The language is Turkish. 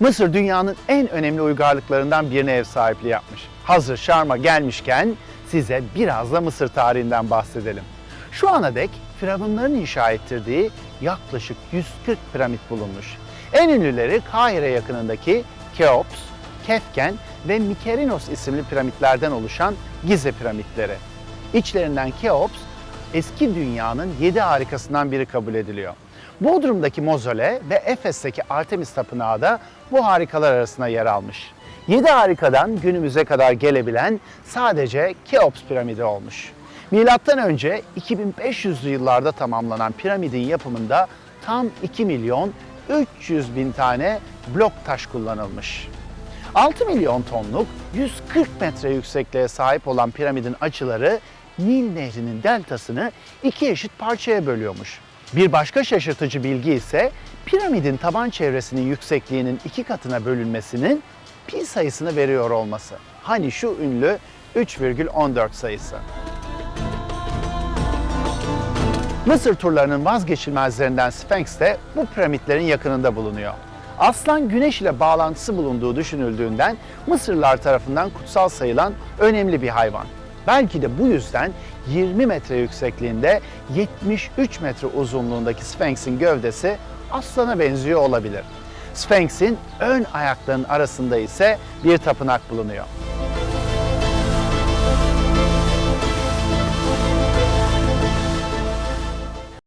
Mısır dünyanın en önemli uygarlıklarından birine ev sahipliği yapmış. Hazır Şarm'a gelmişken size biraz da Mısır tarihinden bahsedelim. Şu ana dek firavunların inşa ettirdiği yaklaşık 140 piramit bulunmuş. En ünlüleri Kahire yakınındaki Keops, Kefken ve Mykerinos isimli piramitlerden oluşan Gize piramitleri. İçlerinden Keops, eski dünyanın yedi harikasından biri kabul ediliyor. Bodrum'daki Mozole ve Efes'teki Artemis Tapınağı da bu harikalar arasında yer almış. Yedi harikadan günümüze kadar gelebilen sadece Keops piramidi olmuş. Milattan önce 2500'lü yıllarda tamamlanan piramidin yapımında tam 2 milyon 300 bin tane blok taş kullanılmış. 6 milyon tonluk 140 metre yüksekliğe sahip olan piramidin açıları Nil Nehri'nin deltasını iki eşit parçaya bölüyormuş. Bir başka şaşırtıcı bilgi ise piramidin taban çevresinin yüksekliğinin iki katına bölünmesinin pi sayısını veriyor olması. Hani şu ünlü 3,14 sayısı. Mısır turlarının vazgeçilmezlerinden Sphinx de bu piramitlerin yakınında bulunuyor. Aslan güneş ile bağlantısı bulunduğu düşünüldüğünden Mısırlılar tarafından kutsal sayılan önemli bir hayvan. Belki de bu yüzden 20 metre yüksekliğinde 73 metre uzunluğundaki Sphinx'in gövdesi aslana benziyor olabilir. Sphinx'in ön ayaklarının arasında ise bir tapınak bulunuyor.